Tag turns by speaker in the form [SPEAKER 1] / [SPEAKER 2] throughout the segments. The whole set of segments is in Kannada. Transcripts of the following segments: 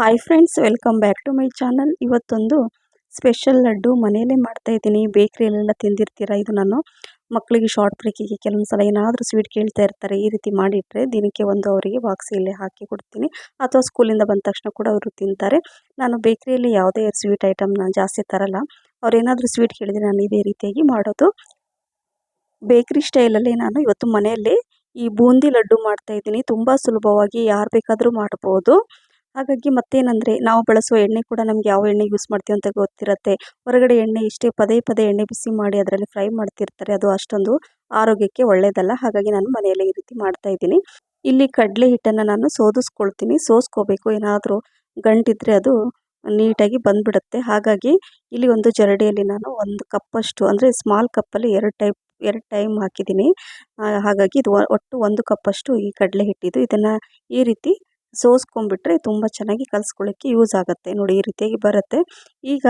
[SPEAKER 1] Hi friends welcome back to my channel ಇವತ್ತೊಂದು ಸ್ಪೆಷಲ್ ಲಡ್ಡು ಮನೆಯಲ್ಲೇ ಮಾಡ್ತಾ ಇದ್ದೀನಿ. ಬೇಕ್ರಿಯಲ್ಲೆಲ್ಲ ತಿಂದಿರ್ತೀರ? ಇದು ನಾನು ಮಕ್ಕಳಿಗೆ ಶಾರ್ಟ್ ಬ್ರೇಕಿಗೆ ಕೆಲವೊಂದು ಸಲ ಏನಾದರೂ ಸ್ವೀಟ್ ಕೇಳ್ತಾ ಇರ್ತಾರೆ, ಈ ರೀತಿ ಮಾಡಿಟ್ರೆ ದಿನಕ್ಕೆ ಒಂದು ಅವರಿಗೆ ಬಾಕ್ಸಿಯಲ್ಲಿ ಹಾಕಿ ಕೊಡ್ತೀನಿ. ಅಥವಾ ಸ್ಕೂಲಿಂದ ಬಂದ ತಕ್ಷಣ ಕೂಡ ಅವರು ತಿಂತಾರೆ. ನಾನು ಬೇಕ್ರಿಯಲ್ಲಿ ಯಾವುದೇ ಸ್ವೀಟ್ ಐಟಮ್ನ ಜಾಸ್ತಿ ತರಲ್ಲ. ಅವ್ರು ಏನಾದರೂ ಸ್ವೀಟ್ ಕೇಳಿದರೆ ನಾನು ಇದೇ ರೀತಿಯಾಗಿ ಮಾಡೋದು. ಬೇಕ್ರಿ ಸ್ಟೈಲಲ್ಲಿ ನಾನು ಇವತ್ತು ಮನೆಯಲ್ಲೇ ಈ ಬೂಂದಿ ಲಡ್ಡು ಮಾಡ್ತಾ ಇದ್ದೀನಿ. ತುಂಬ ಸುಲಭವಾಗಿ ಯಾರು ಬೇಕಾದರೂ ಮಾಡ್ಬೋದು. ಹಾಗಾಗಿ ಮತ್ತೇನಂದರೆ ನಾವು ಬಳಸುವ ಎಣ್ಣೆ ಕೂಡ ನಮ್ಗೆ ಯಾವ ಎಣ್ಣೆ ಯೂಸ್ ಮಾಡ್ತೀವಿ ಅಂತ ಗೊತ್ತಿರುತ್ತೆ. ಹೊರಗಡೆ ಎಣ್ಣೆ ಇಷ್ಟೇ ಪದೇ ಪದೇ ಎಣ್ಣೆ ಬಿಸಿ ಮಾಡಿ ಅದರಲ್ಲಿ ಫ್ರೈ ಮಾಡ್ತಿರ್ತಾರೆ. ಅದು ಅಷ್ಟೊಂದು ಆರೋಗ್ಯಕ್ಕೆ ಒಳ್ಳೆಯದಲ್ಲ ಹಾಗಾಗಿ ನಾನು ಮನೆಯಲ್ಲೇ ಈ ರೀತಿ ಮಾಡ್ತಾ ಇದ್ದೀನಿ. ಇಲ್ಲಿ ಕಡಲೆ ಹಿಟ್ಟನ್ನು ನಾನು ಸೋದಿಸ್ಕೊಳ್ತೀನಿ. ಸೋಸ್ಕೋಬೇಕು. ಏನಾದರೂ ಗಂಟಿದ್ರೆ ಅದು ನೀಟಾಗಿ ಬಂದ್ಬಿಡುತ್ತೆ. ಹಾಗಾಗಿ ಇಲ್ಲಿ ಒಂದು ಜರಡಿಯಲ್ಲಿ ನಾನು ಒಂದು ಕಪ್ಪಷ್ಟು ಅಂದರೆ ಸ್ಮಾಲ್ ಕಪ್ಪಲ್ಲಿ ಎರಡು ಟೈಪ್ ಎರಡು ಟೈಮ್ ಹಾಕಿದ್ದೀನಿ. ಹಾಗಾಗಿ ಇದು ಒಟ್ಟು ಒಂದು ಕಪ್ಪಷ್ಟು ಈ ಕಡಲೆ ಹಿಟ್ಟಿದ್ದು ಇದನ್ನು ಈ ರೀತಿ ಸೋಸ್ಕೊಂಡ್ಬಿಟ್ರೆ ತುಂಬ ಚೆನ್ನಾಗಿ ಕಲಿಸ್ಕೊಳ್ಳೋಕ್ಕೆ ಯೂಸ್ ಆಗುತ್ತೆ. ನೋಡಿ, ಈ ರೀತಿಯಾಗಿ ಬರುತ್ತೆ. ಈಗ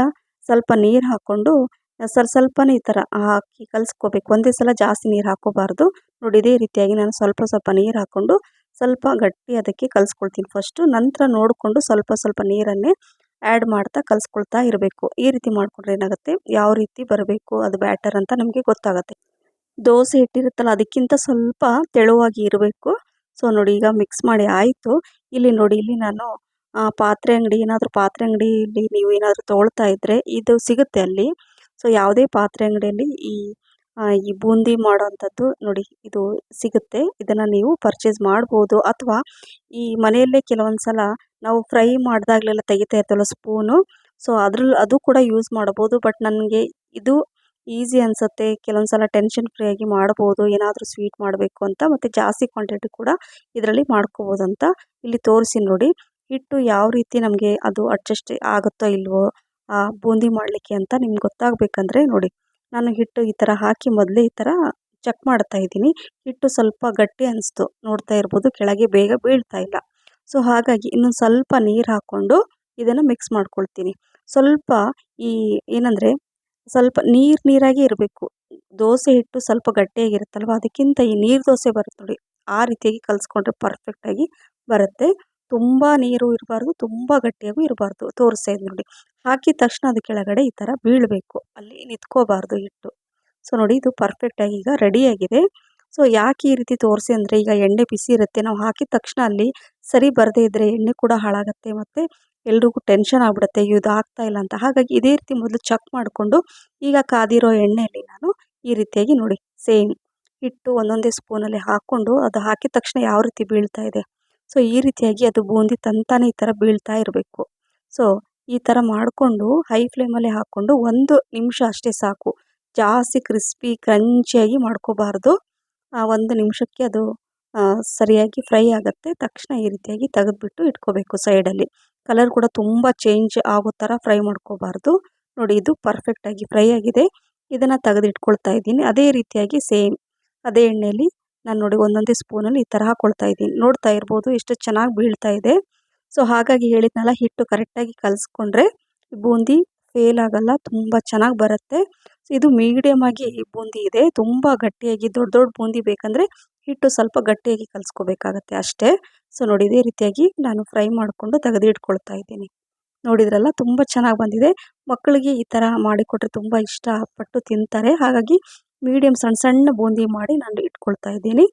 [SPEAKER 1] ಸ್ವಲ್ಪ ನೀರು ಹಾಕ್ಕೊಂಡು ಸ್ವಲ್ಪ ಸ್ವಲ್ಪನೇ ಈ ಥರ ಹಾಕಿ ಕಲಿಸ್ಕೋಬೇಕು. ಒಂದೇ ಸಲ ಜಾಸ್ತಿ ನೀರು ಹಾಕೋಬಾರ್ದು ನೋಡಿ, ಇದೇ ರೀತಿಯಾಗಿ ನಾನು ಸ್ವಲ್ಪ ಸ್ವಲ್ಪ ನೀರು ಹಾಕ್ಕೊಂಡು ಸ್ವಲ್ಪ ಗಟ್ಟಿ ಅದಕ್ಕೆ ಕಲಿಸ್ಕೊಳ್ತೀನಿ. ಫಸ್ಟು ನಂತರ ನೋಡಿಕೊಂಡು ಸ್ವಲ್ಪ ಸ್ವಲ್ಪ ನೀರನ್ನೇ ಆ್ಯಡ್ ಮಾಡ್ತಾ ಕಲಿಸ್ಕೊಳ್ತಾ ಇರಬೇಕು. ಈ ರೀತಿ ಮಾಡಿಕೊಂಡ್ರೆ ಏನಾಗುತ್ತೆ? ಯಾವ ರೀತಿ ಬರಬೇಕು? ಅದು ಬ್ಯಾಟರ್ ಅಂತ ನಮಗೆ ಗೊತ್ತಾಗುತ್ತೆ. ದೋಸೆ ಹಿಟ್ಟಿರುತ್ತಲ್ಲ, ಅದಕ್ಕಿಂತ ಸ್ವಲ್ಪ ತೆಳುವಾಗಿ ಇರಬೇಕು. ಸೊ ನೋಡಿ ಈಗ ಮಿಕ್ಸ್ ಮಾಡಿ ಆಯಿತು. ಇಲ್ಲಿ ನೋಡಿ, ಇಲ್ಲಿ ನಾನು ಪಾತ್ರೆ ಅಂಗಡಿ, ಏನಾದರೂ ಪಾತ್ರೆ ಅಂಗಡಿಯಲ್ಲಿ ನೀವು ಏನಾದರೂ ತೊಗೊಳ್ತಾ ಇದ್ದರೆ ಇದು ಸಿಗುತ್ತೆ ಅಲ್ಲಿ. ಸೊ ಯಾವುದೇ ಪಾತ್ರೆ ಅಂಗಡಿಯಲ್ಲಿ ಈ ಈ ಬೂಂದಿ ಮಾಡೋವಂಥದ್ದು ನೋಡಿ ಇದು ಸಿಗುತ್ತೆ. ಇದನ್ನು ನೀವು ಪರ್ಚೇಸ್ ಮಾಡ್ಬೋದು. ಅಥವಾ ಈ ಮನೆಯಲ್ಲೇ ಕೆಲವೊಂದು ಸಲ ನಾವು ಫ್ರೈ ಮಾಡಿದಾಗಲೆಲ್ಲ ತೆಗಿತಾ ಇರ್ತೇವಲ್ಲ ಸ್ಪೂನು ಸೊ ಅದ್ರಲ್ಲಿ ಅದು ಕೂಡ ಯೂಸ್ ಮಾಡ್ಬೋದು. ಬಟ್ ನನಗೆ ಇದು ಈಸಿ ಅನಿಸುತ್ತೆ. ಕೆಲವೊಂದು ಸಲ ಟೆನ್ಷನ್ ಆಗಿ ಮಾಡ್ಬೋದು. ಏನಾದರೂ ಸ್ವೀಟ್ ಮಾಡಬೇಕು ಅಂತ ಮತ್ತು ಜಾಸ್ತಿ ಕ್ವಾಂಟಿಟಿ ಕೂಡ ಇದರಲ್ಲಿ ಮಾಡ್ಕೋಬೋದು ಅಂತ ಇಲ್ಲಿ ತೋರಿಸಿ ನೋಡಿ. ಹಿಟ್ಟು ಯಾವ ರೀತಿ ನಮಗೆ ಅದು ಅಡ್ಜಸ್ಟ್ ಆಗುತ್ತೋ ಇಲ್ವೋ ಬೂಂದಿ ಮಾಡಲಿಕ್ಕೆ ಅಂತ ನಿಮ್ಗೆ ಗೊತ್ತಾಗಬೇಕಂದ್ರೆ ನೋಡಿ. ನಾನು ಹಿಟ್ಟು ಈ ಥರ ಹಾಕಿ ಮೊದಲೇ ಈ ಥರ ಚೆಕ್ ಮಾಡ್ತಾ ಇದ್ದೀನಿ. ಹಿಟ್ಟು ಸ್ವಲ್ಪ ಗಟ್ಟಿ ಅನಿಸ್ತು. ನೋಡ್ತಾ ಇರ್ಬೋದು. ಕೆಳಗೆ ಬೇಗ ಬೀಳ್ತಾ ಇಲ್ಲ. ಸೊ, ಹಾಗಾಗಿ ಇನ್ನೊಂದು ಸ್ವಲ್ಪ ನೀರು ಹಾಕ್ಕೊಂಡು ಇದನ್ನು ಮಿಕ್ಸ್ ಮಾಡ್ಕೊಳ್ತೀನಿ. ಸ್ವಲ್ಪ ಈ ಏನಂದರೆ ಸ್ವಲ್ಪ ನೀರು ನೀರಾಗಿ ಇರಬೇಕು. ದೋಸೆ ಹಿಟ್ಟು ಸ್ವಲ್ಪ ಗಟ್ಟಿಯಾಗಿರುತ್ತಲ್ವ? ಅದಕ್ಕಿಂತ ಈ ನೀರು ದೋಸೆ ಬರುತ್ತೆ ನೋಡಿ. ಆ ರೀತಿಯಾಗಿ ಕಲಿಸ್ಕೊಂಡ್ರೆ ಪರ್ಫೆಕ್ಟಾಗಿ ಬರುತ್ತೆ. ತುಂಬ ನೀರು ಇರಬಾರ್ದು, ತುಂಬ ಗಟ್ಟಿಯಾಗೂ ಇರಬಾರ್ದು ತೋರಿಸ್ತಾ ನೋಡಿ. ಹಾಕಿದ ತಕ್ಷಣ ಅದು ಕೆಳಗಡೆ ಈ ಥರ ಬೀಳಬೇಕು. ಅಲ್ಲಿ ನಿಂತ್ಕೋಬಾರ್ದು ಹಿಟ್ಟು. ಸೊ ನೋಡಿ ಇದು ಪರ್ಫೆಕ್ಟಾಗಿ ಈಗ ರೆಡಿಯಾಗಿದೆ ಸೊ ಯಾಕೆ ಈ ರೀತಿ ತೋರಿಸಿ ಅಂದರೆ ಈಗ ಎಣ್ಣೆ ಬಿಸಿ ಇರುತ್ತೆ. ನಾವು ಹಾಕಿದ ತಕ್ಷಣ ಅಲ್ಲಿ ಸರಿ ಬರದೇ ಇದ್ದರೆ ಎಣ್ಣೆ ಕೂಡ ಹಾಳಾಗುತ್ತೆ ಮತ್ತು ಎಲ್ರಿಗೂ ಟೆನ್ಷನ್ ಆಗ್ಬಿಡುತ್ತೆ, ಇದು ಆಗ್ತಾ ಇಲ್ಲ ಅಂತ. ಹಾಗಾಗಿ ಇದೇ ರೀತಿ ಮೊದಲು ಚೆಕ್ ಮಾಡಿಕೊಂಡು, ಈಗ ಕಾದಿರೋ ಎಣ್ಣೆಯಲ್ಲಿ ನಾನು ಈ ರೀತಿಯಾಗಿ ನೋಡಿ ಸೇಮ್ ಹಿಟ್ಟು ಒಂದೊಂದೇ ಸ್ಪೂನಲ್ಲಿ ಹಾಕ್ಕೊಂಡು ಅದು ಹಾಕಿದ ತಕ್ಷಣ ಯಾವ ರೀತಿ ಬೀಳ್ತಾ ಇದೆ. ಸೊ ಈ ರೀತಿಯಾಗಿ ಅದು ಬೂಂದಿ ತಂತಾನೆ ಈ ಥರ ಬೀಳ್ತಾ ಇರಬೇಕು. ಸೊ ಈ ಥರ ಮಾಡಿಕೊಂಡು ಹೈ ಫ್ಲೇಮಲ್ಲಿ ಹಾಕ್ಕೊಂಡು ಒಂದು ನಿಮಿಷ ಅಷ್ಟೇ ಸಾಕು. ಜಾಸ್ತಿ ಕ್ರಿಸ್ಪಿ ಕ್ರಂಚಿಯಾಗಿ ಮಾಡ್ಕೋಬಾರ್ದು. ಒಂದು ನಿಮಿಷಕ್ಕೆ ಅದು ಸರಿಯಾಗಿ ಫ್ರೈ ಆಗುತ್ತೆ. ತಕ್ಷಣ ಈ ರೀತಿಯಾಗಿ ತೆಗೆದುಬಿಟ್ಟು ಇಟ್ಕೋಬೇಕು ಸೈಡಲ್ಲಿ ಕಲರ್ ಕೂಡ ತುಂಬ ಚೇಂಜ್ ಆಗೋ ಥರ ಫ್ರೈ ಮಾಡ್ಕೋಬಾರ್ದು. ನೋಡಿ ಇದು ಪರ್ಫೆಕ್ಟಾಗಿ ಫ್ರೈ ಆಗಿದೆ. ಇದನ್ನು ತೆಗೆದಿಟ್ಕೊಳ್ತಾ ಇದ್ದೀನಿ. ಅದೇ ರೀತಿಯಾಗಿ ಸೇಮ್ ಅದೇ ಎಣ್ಣೆಯಲ್ಲಿ ನಾನು ನೋಡಿ ಒಂದೊಂದೇ ಸ್ಪೂನಲ್ಲಿ ಈ ಥರ ಹಾಕ್ಕೊಳ್ತಾ ಇದ್ದೀನಿ. ನೋಡ್ತಾ ಇರ್ಬೋದು ಎಷ್ಟು ಚೆನ್ನಾಗಿ ಬೀಳ್ತಾ ಇದೆ. ಸೊ ಹಾಗಾಗಿ ಹೇಳಿದ್ನಲ್ಲ ಹಿಟ್ಟು ಕರೆಕ್ಟಾಗಿ ಕಲಿಸ್ಕೊಂಡ್ರೆ ಬೂಂದಿ ಫೇಲ್ ಆಗಲ್ಲ, ತುಂಬ ಚೆನ್ನಾಗಿ ಬರುತ್ತೆ. ಇದು ಮೀಡಿಯಮ್ ಆಗಿ ಬೂಂದಿ ಇದೆ. ತುಂಬ ಗಟ್ಟಿಯಾಗಿ ದೊಡ್ಡ ದೊಡ್ಡ ಬೂಂದಿ ಬೇಕಂದರೆ ಹಿಟ್ಟು ಸ್ವಲ್ಪ ಗಟ್ಟಿಯಾಗಿ ಕಲಿಸ್ಕೋಬೇಕಾಗತ್ತೆ ಅಷ್ಟೇ. ಸೊ ನೋಡಿ, ಇದೇ ರೀತಿಯಾಗಿ ನಾನು ಫ್ರೈ ಮಾಡಿಕೊಂಡು ತೆಗೆದಿಟ್ಕೊಳ್ತಾ ಇದ್ದೀನಿ. ನೋಡಿದ್ರಲ್ಲ, ತುಂಬ ಚೆನ್ನಾಗಿ ಬಂದಿದೆ. ಮಕ್ಕಳಿಗೆ ಈ ಥರ ಮಾಡಿಕೊಟ್ರೆ ತುಂಬ ಇಷ್ಟಪಟ್ಟು ತಿಂತಾರೆ. ಹಾಗಾಗಿ ಮೀಡಿಯಮ್ ಸಣ್ಣ ಸಣ್ಣ ಬೂಂದಿ ಮಾಡಿ ನಾನು ಇಟ್ಕೊಳ್ತಾ ಇದ್ದೀನಿ.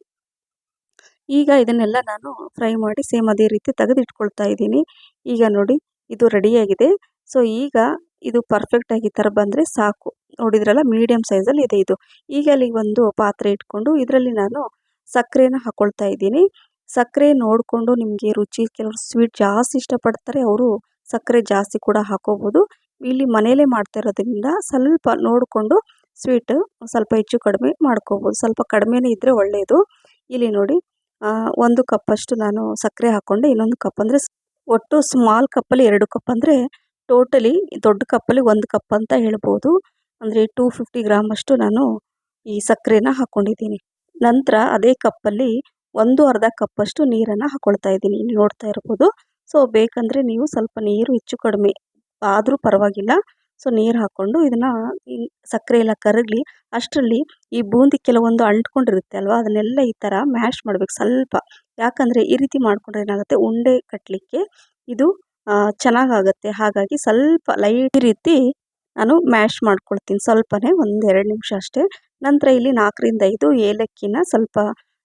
[SPEAKER 1] ಈಗ ಇದನ್ನೆಲ್ಲ ನಾನು ಫ್ರೈ ಮಾಡಿ ಸೇಮ್ ಅದೇ ರೀತಿ ತೆಗೆದು ಇಟ್ಕೊಳ್ತಾ ಇದ್ದೀನಿ. ಈಗ ನೋಡಿ, ಇದು ರೆಡಿಯಾಗಿದೆ. ಸೊ ಈಗ ಇದು ಪರ್ಫೆಕ್ಟಾಗಿ ಈ ಥರ ಬಂದರೆ ಸಾಕು. ನೋಡಿದ್ರಲ್ಲ ಮೀಡಿಯಮ್ ಸೈಜಲ್ಲಿ ಇದೆ ಇದು. ಈಗ ಅಲ್ಲಿ ಒಂದು ಪಾತ್ರೆ ಇಟ್ಕೊಂಡು ಇದರಲ್ಲಿ ನಾನು ಸಕ್ಕರೆನ ಹಾಕ್ಕೊಳ್ತಾ ಇದ್ದೀನಿ. ಸಕ್ಕರೆ ನೋಡಿಕೊಂಡು ನಿಮಗೆ ರುಚಿ, ಕೆಲವರು ಸ್ವೀಟ್ ಜಾಸ್ತಿ ಇಷ್ಟಪಡ್ತಾರೆ, ಅವರು ಸಕ್ಕರೆ ಜಾಸ್ತಿ ಕೂಡ ಹಾಕೋಬೋದು. ಇಲ್ಲಿ ಮನೆಯಲ್ಲೇ ಮಾಡ್ತಾ ಇರೋದ್ರಿಂದ ಸ್ವಲ್ಪ ನೋಡಿಕೊಂಡು ಸ್ವೀಟ್ ಸ್ವಲ್ಪ ಹೆಚ್ಚು ಕಡಿಮೆ ಮಾಡ್ಕೋಬೋದು. ಸ್ವಲ್ಪ ಕಡಿಮೆನೇ ಇದ್ದರೆ ಒಳ್ಳೆಯದು ಇಲ್ಲಿ ನೋಡಿ ಒಂದು ಕಪ್ಪಷ್ಟು ನಾನು ಸಕ್ಕರೆ ಹಾಕ್ಕೊಂಡೆ, ಇನ್ನೊಂದು ಕಪ್ ಅಂದರೆ, ಒಟ್ಟು ಸ್ಮಾಲ್ ಕಪ್ಪಲ್ಲಿ ಎರಡು ಕಪ್ ಅಂದರೆ ಟೋಟಲಿ ದೊಡ್ಡ ಕಪ್ಪಲ್ಲಿ ಒಂದು ಕಪ್ ಅಂತ ಹೇಳ್ಬೋದು. ಅಂದರೆ ಟೂ ಫಿಫ್ಟಿ ಗ್ರಾಮಷ್ಟು ನಾನು ಈ ಸಕ್ಕರೆನ ಹಾಕ್ಕೊಂಡಿದ್ದೀನಿ ನಂತರ ಅದೇ ಕಪ್ಪಲ್ಲಿ ಒಂದು ಅರ್ಧ ಕಪ್ಪಷ್ಟು ನೀರನ್ನು ಹಾಕ್ಕೊಳ್ತಾ ಇದ್ದೀನಿ. ನೋಡ್ತಾ ಇರ್ಬೋದು. ಸೊ ಬೇಕಂದರೆ ನೀವು ಸ್ವಲ್ಪ ನೀರು ಹೆಚ್ಚು ಕಡಿಮೆ ಆದರೂ ಪರವಾಗಿಲ್ಲ. ಸೊ ನೀರು ಹಾಕ್ಕೊಂಡು ಇದನ್ನು ಸಕ್ಕರೆ ಎಲ್ಲ ಕರಗಲಿ, ಅಷ್ಟರಲ್ಲಿ ಈ ಬೂಂದಿ ಕೆಲವೊಂದು ಅಂಟ್ಕೊಂಡಿರುತ್ತೆ ಅಲ್ವಾ? ಅದನ್ನೆಲ್ಲ ಈ ಥರ ಮ್ಯಾಶ್ ಮಾಡಬೇಕು ಸ್ವಲ್ಪ. ಯಾಕಂದರೆ ಈ ರೀತಿ ಮಾಡಿಕೊಂಡ್ರೆ ಏನಾಗುತ್ತೆ? ಉಂಡೆ ಕಟ್ಟಲಿಕ್ಕೆ ಇದು ಚೆನ್ನಾಗಾಗುತ್ತೆ. ಹಾಗಾಗಿ ಸ್ವಲ್ಪ ಲೈಟ್ ರೀತಿ ನಾನು ಮ್ಯಾಶ್ ಮಾಡ್ಕೊಳ್ತೀನಿ. ಸ್ವಲ್ಪನೇ ಒಂದು ಎರಡು ನಿಮಿಷ ಅಷ್ಟೇ. ನಂತರ ಇಲ್ಲಿ ನಾಲ್ಕರಿಂದ ಐದು ಏಲಕ್ಕಿನ ಸ್ವಲ್ಪ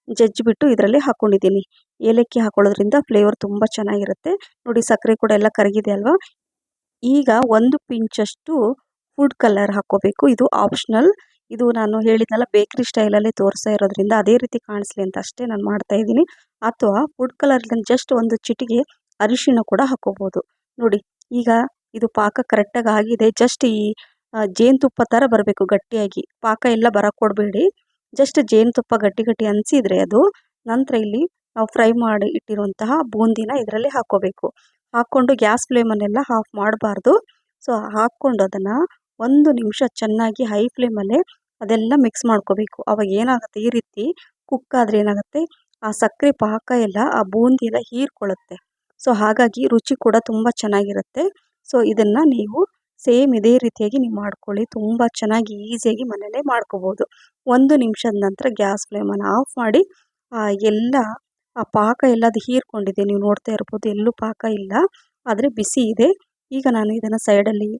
[SPEAKER 1] ಜಜ್ಜಿಬಿಟ್ಟು ಇದರಲ್ಲಿ ಹಾಕ್ಕೊಂಡಿದ್ದೀನಿ ಏಲಕ್ಕಿ ಹಾಕೊಳ್ಳೋದ್ರಿಂದ ಫ್ಲೇವರ್ ತುಂಬ ಚೆನ್ನಾಗಿರುತ್ತೆ. ನೋಡಿ, ಸಕ್ಕರೆ ಕೂಡ ಎಲ್ಲ ಕರಗಿದೆ ಅಲ್ವಾ? ಈಗ ಒಂದು ಪಿಂಚಷ್ಟು ಫುಡ್ ಕಲರ್ ಹಾಕ್ಕೋಬೇಕು. ಇದು ಆಪ್ಷನಲ್. ಇದು ನಾನು ಹೇಳಿದ್ನಲ್ಲ, ಬೇಕ್ರಿ ಸ್ಟೈಲಲ್ಲಿ ತೋರಿಸ್ತಾ ಇರೋದ್ರಿಂದ ಅದೇ ರೀತಿ ಕಾಣಿಸ್ಲಿ ಅಂತ ಅಷ್ಟೇ ನಾನು ಮಾಡ್ತಾ ಇದ್ದೀನಿ. ಅಥವಾ ಫುಡ್ ಕಲರ್ ಜಸ್ಟ್ ಒಂದು ಚಿಟಿಗೆ ಅರಿಶಿಣ ಕೂಡ ಹಾಕ್ಕೋಬೋದು ನೋಡಿ, ಈಗ ಇದು ಪಾಕ ಕರೆಕ್ಟಾಗಿ ಆಗಿದೆ. ಜಸ್ಟ್ ಈ ಜೇನುತುಪ್ಪ ಥರ ಬರಬೇಕು ಗಟ್ಟಿಯಾಗಿ. ಪಾಕ ಎಲ್ಲ ಬರಕ್ಕೆ ಕೊಡಬೇಡಿ ಜಸ್ಟ್ ಜೇನುತುಪ್ಪ ಗಟ್ಟಿ ಗಟ್ಟಿ ಅನಿಸಿದರೆ ಅದು ನಂತರ ಇಲ್ಲಿ ನಾವು ಫ್ರೈ ಮಾಡಿ ಇಟ್ಟಿರುವಂತಹ ಬೂಂದಿನ ಇದರಲ್ಲಿ ಹಾಕ್ಕೋಬೇಕು ಹಾಕ್ಕೊಂಡು ಗ್ಯಾಸ್ ಫ್ಲೇಮನ್ನೆಲ್ಲ ಆಫ್ ಮಾಡಬಾರ್ದು. ಸೊ ಹಾಕ್ಕೊಂಡು ಅದನ್ನು ಒಂದು ನಿಮಿಷ ಚೆನ್ನಾಗಿ ಹೈ ಫ್ಲೇಮಲ್ಲೇ ಅದೆಲ್ಲ ಮಿಕ್ಸ್ ಮಾಡ್ಕೋಬೇಕು. ಅವಾಗ ಏನಾಗುತ್ತೆ? ಈ ರೀತಿ ಕುಕ್ ಆದರೆ ಏನಾಗುತ್ತೆ? ಆ ಸಕ್ಕರೆ ಪಾಕ ಎಲ್ಲ ಆ ಬೂಂದಿ ಎಲ್ಲ ಹೀರ್ಕೊಳ್ಳುತ್ತೆ. ಸೊ ಹಾಗಾಗಿ ರುಚಿ ಕೂಡ ತುಂಬ ಚೆನ್ನಾಗಿರುತ್ತೆ. ಸೊ ಇದನ್ನು ನೀವು ಸೇಮ್ ಇದೇ ರೀತಿಯಾಗಿ ನೀವು ಮಾಡ್ಕೊಳ್ಳಿ. ತುಂಬ ಚೆನ್ನಾಗಿ ಈಸಿಯಾಗಿ ಮನೆಯಲ್ಲೇ ಮಾಡ್ಕೋಬೋದು. ಒಂದು ನಿಮಿಷದ ನಂತರ ಗ್ಯಾಸ್ ಫ್ಲೇಮನ್ನು ಆಫ್ ಮಾಡಿ ಎಲ್ಲ, ಆ ಪಾಕ ಎಲ್ಲ ಅದು ಹೀರ್ಕೊಂಡಿದೆ. ನೀವು ನೋಡ್ತಾ ಇರ್ಬೋದು, ಎಲ್ಲೂ ಪಾಕ ಇಲ್ಲ. ಆದರೆ ಬಿಸಿ ಇದೆ. ಈಗ ನಾನು ಇದನ್ನು ಸೈಡಲ್ಲಿ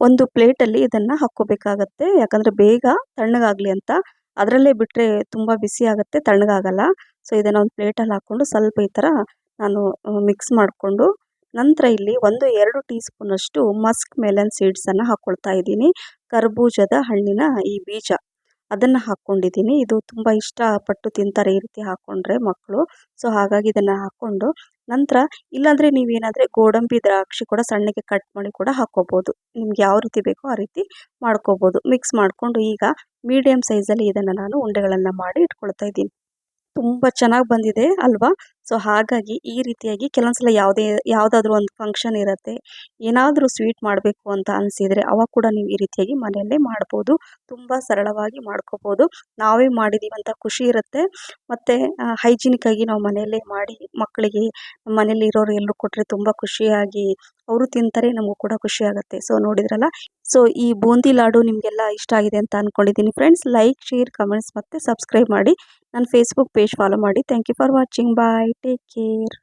[SPEAKER 1] ಒಂದು ಪ್ಲೇಟಲ್ಲಿ ಇದನ್ನು ಹಾಕ್ಕೋಬೇಕಾಗತ್ತೆ. ಯಾಕಂದರೆ ಬೇಗ ತಣ್ಣಗಾಗಲಿ ಅಂತ. ಅದರಲ್ಲೇ ಬಿಟ್ಟರೆ ತುಂಬ ಬಿಸಿ ಆಗುತ್ತೆ, ತಣ್ಣಗಾಗಲ್ಲ. ಸೊ ಇದನ್ನು ಒಂದು ಪ್ಲೇಟಲ್ಲಿ ಹಾಕ್ಕೊಂಡು ಸ್ವಲ್ಪ ಈ ಥರ ನಾನು ಮಿಕ್ಸ್ ಮಾಡಿಕೊಂಡು ನಂತರ ಇಲ್ಲಿ ಒಂದು ಎರಡು ಟೀ ಸ್ಪೂನಷ್ಟು ಮಸ್ಕ್ ಮೆಲನ್ ಸೀಡ್ಸನ್ನು ಹಾಕ್ಕೊಳ್ತಾ ಇದ್ದೀನಿ. ಕರ್ಬೂಜದ ಹಣ್ಣಿನ ಈ ಬೀಜ. ಅದನ್ನು ಹಾಕ್ಕೊಂಡಿದ್ದೀನಿ ಇದು ತುಂಬ ಇಷ್ಟಪಟ್ಟು ತಿಂತಾರೆ ಈ ರೀತಿ ಹಾಕ್ಕೊಂಡ್ರೆ ಮಕ್ಕಳು ಸೊ, ಹಾಗಾಗಿ ಇದನ್ನು ಹಾಕ್ಕೊಂಡು ನಂತರ ಇಲ್ಲಾಂದರೆ ನೀವೇನಾದರೆ ಗೋಡಂಬಿ ದ್ರಾಕ್ಷಿ ಕೂಡ ಸಣ್ಣಗೆ ಕಟ್ ಮಾಡಿ ಕೂಡ ಹಾಕ್ಕೋಬೋದು ನಿಮ್ಗೆ ಯಾವ ರೀತಿ ಬೇಕೋ ಆ ರೀತಿ ಮಾಡ್ಕೋಬೋದು. ಮಿಕ್ಸ್ ಮಾಡಿಕೊಂಡು ಈಗ ಮೀಡಿಯಮ್ ಸೈಜಲ್ಲಿ ಇದನ್ನು ನಾನು ಉಂಡೆಗಳನ್ನು ಮಾಡಿ ಇಟ್ಕೊಳ್ತಾ ಇದ್ದೀನಿ. ತುಂಬ ಚೆನ್ನಾಗಿ ಬಂದಿದೆ ಅಲ್ವಾ? ಸೊ ಹಾಗಾಗಿ ಈ ರೀತಿಯಾಗಿ ಕೆಲವೊಂದ್ಸಲ ಯಾವುದೇ, ಯಾವುದಾದ್ರೂ ಒಂದು ಫಂಕ್ಷನ್ ಇರುತ್ತೆ, ಏನಾದರೂ ಸ್ವೀಟ್ ಮಾಡಬೇಕು ಅಂತ ಅನಿಸಿದರೆ ಅವಾಗ ಕೂಡ ನೀವು ಈ ರೀತಿಯಾಗಿ ಮನೆಯಲ್ಲೇ ಮಾಡ್ಬೋದು. ತುಂಬ ಸರಳವಾಗಿ ಮಾಡ್ಕೋಬೋದು. ನಾವೇ ಮಾಡಿದ್ದೀವಿ ಅಂತ ಖುಷಿ ಇರುತ್ತೆ. ಮತ್ತು ಹೈಜಿನಿಕ್ಕಾಗಿ ನಾವು ಮನೆಯಲ್ಲೇ ಮಾಡಿ ಮಕ್ಕಳಿಗೆ ಮನೇಲಿ ಇರೋರು ಎಲ್ಲರೂ ಕೊಟ್ಟರೆ ತುಂಬ ಖುಷಿಯಾಗಿ, ಅವರು ತಿಂತಾರೆ, ನಮಗೂ ಕೂಡ ಖುಷಿ ಆಗುತ್ತೆ. ಸೊ ನೋಡಿದ್ರಲ್ಲ? ಸೊ, ಈ ಬೂಂದಿ ಲಾಡು ನಿಮಗೆಲ್ಲ ಇಷ್ಟ ಆಗಿದೆ ಅಂತ ಅಂದ್ಕೊಂಡಿದ್ದೀನಿ ಫ್ರೆಂಡ್ಸ್ ಲೈಕ್ ಶೇರ್ ಕಮೆಂಟ್ಸ್ ಮತ್ತು ಸಬ್ಸ್ಕ್ರೈಬ್ ಮಾಡಿ. ನನ್ನ ಫೇಸ್ಬುಕ್ ಪೇಜ್ ಫಾಲೋ ಮಾಡಿ. Thank you for watching bye take care